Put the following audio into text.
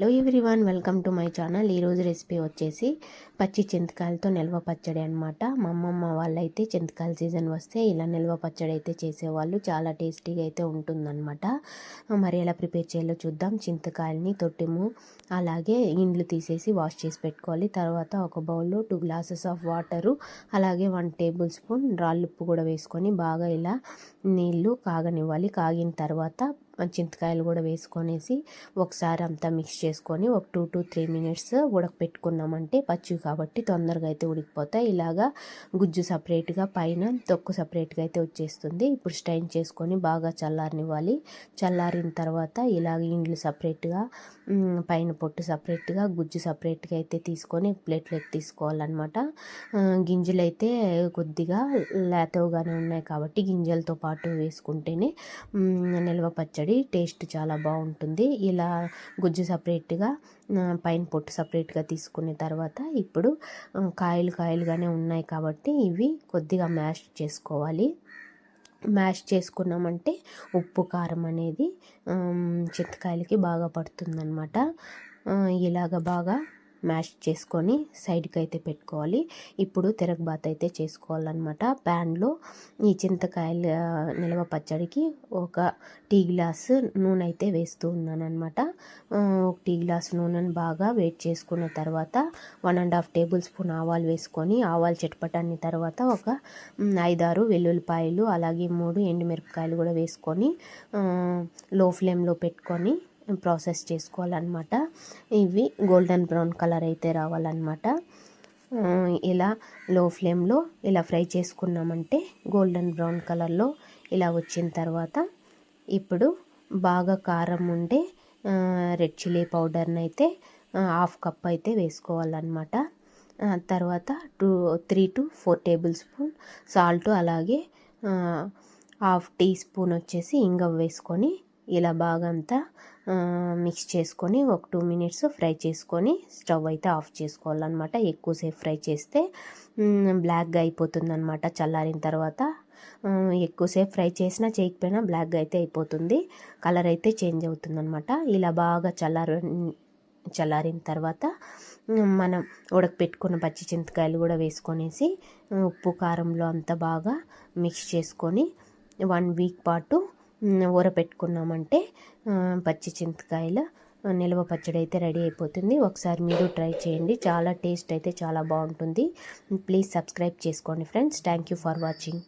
Hello everyone welcome to my channel ఈరోజు recipe వచ్చేసి పచ్చి చింతకాయలతో నిల్వ పచ్చడి అనమాట మా అమ్మమ్మ వాళ్ళైతే చింతకాయల సీజన్ వస్తే ఇలా నిల్వ పచ్చడి అయితే చేసేవాళ్ళు. చాలా టేస్టీగా అయితే ఉంటుందన్నమాట. మరి ఎలా ప్రిపేర్ చేయాలో చూద్దాం. చింతకాయలని తొట్టిము అలాగే ఇండ్లు తీసేసి వాష్ చేసి పెట్టుకోవాలి. తర్వాత ఒక బౌల్లో టూ గ్లాసెస్ ఆఫ్ వాటరు అలాగే వన్ టేబుల్ స్పూన్ రాళ్ళుప్పు కూడా వేసుకొని బాగా ఇలా నీళ్ళు కాగనివ్వాలి. కాగిన తర్వాత చింతకాయలు కూడా వేసుకొనేసి ఒకసారి అంతా మిక్స్ చేసుకొని ఒక టూ టు త్రీ మినిట్స్ ఉడకపెట్టుకున్నామంటే పచ్చివి కాబట్టి తొందరగా అయితే ఉడికిపోతాయి. ఇలాగా గుజ్జు సపరేట్గా పైన తొక్కు సపరేట్గా అయితే వచ్చేస్తుంది. ఇప్పుడు స్టైన్ చేసుకొని బాగా చల్లారనివ్వాలి. చల్లారిన తర్వాత ఇలాగ ఇండ్లు సపరేట్గా పైన పొట్టు సపరేట్గా గుజ్జు సపరేట్గా అయితే తీసుకొని ప్లేట్లోకి తీసుకోవాలన్నమాట. గింజలు అయితే కొద్దిగా లేతవుగానే ఉన్నాయి కాబట్టి గింజలతో పాటు వేసుకుంటేనే నిల్వ పచ్చ పచ్చడి టేస్ట్ చాలా బాగుంటుంది. ఇలా గుజ్జు సపరేట్గా పైన పొట్టు సపరేట్గా తీసుకున్న తర్వాత ఇప్పుడు కాయలు కాయలుగానే ఉన్నాయి కాబట్టి ఇవి కొద్దిగా మ్యాష్ చేసుకోవాలి. మ్యాష్ చేసుకున్నామంటే ఉప్పు కారం అనేది చింతకాయలకి బాగా పడుతుందన్నమాట. ఇలాగ బాగా మ్యాష్ చేసుకొని సైడ్కి అయితే పెట్టుకోవాలి. ఇప్పుడు తిరగబాత్ అయితే చేసుకోవాలన్నమాట. ప్యాన్లో ఈ చింతకాయల నిల్వ పచ్చడికి ఒక టీ గ్లాస్ నూనె అయితే వేస్తూ ఉన్నాను అనమాట ఒక టీ గ్లాస్ నూనెను బాగా వేట్ చేసుకున్న తర్వాత one and half table spoon ఆవాలు వేసుకొని ఆవాలు చెట్పటాన్ని తర్వాత ఒక ఐదారు వెల్లుల్లిపాయలు అలాగే మూడు ఎండుమిరపకాయలు కూడా వేసుకొని లో ఫ్లేమ్లో పెట్టుకొని ప్రాసెస్ చేసుకోవాలన్నమాట. ఇవి గోల్డెన్ బ్రౌన్ కలర్ అయితే రావాలన్నమాట. ఇలా లో ఫ్లేమ్లో ఇలా ఫ్రై చేసుకున్నామంటే గోల్డెన్ బ్రౌన్ కలర్లో ఇలా వచ్చిన తర్వాత ఇప్పుడు బాగా కారం ఉండే రెడ్ చిల్లీ పౌడర్ని అయితే హాఫ్ కప్ అయితే వేసుకోవాలన్నమాట. తర్వాత two three to four table spoon salt అలాగే హాఫ్ టీ స్పూన్ వచ్చేసి ఇంగ వేసుకొని ఇలా బాగా అంతా మిక్స్ చేసుకొని ఒక టూ మినిట్స్ ఫ్రై చేసుకొని స్టవ్ అయితే ఆఫ్ చేసుకోవాలన్నమాట. ఎక్కువసేపు ఫ్రై చేస్తే బ్లాక్గా అయిపోతుంది అనమాట చల్లారిన తర్వాత. ఎక్కువసేపు ఫ్రై చేసినా చేయకపోయినా బ్లాక్గా అయితే అయిపోతుంది. కలర్ అయితే చేంజ్ అవుతుందన్నమాట. ఇలా బాగా చల్లారి చల్లారిన తర్వాత మనం ఉడకపెట్టుకున్న పచ్చి చింతకాయలు కూడా వేసుకొనేసి ఉప్పు కారంలో అంతా బాగా మిక్స్ చేసుకొని వన్ వీక్ పాటు ఊరపెట్టుకున్నామంటే పచ్చి చింతకాయల నిల్వ పచ్చడి అయితే రెడీ అయిపోతుంది. ఒకసారి మీరు ట్రై చేయండి. చాలా టేస్ట్ అయితే చాలా బాగుంటుంది. ప్లీజ్ సబ్స్క్రైబ్ చేసుకోండి friends. Thank you for watching.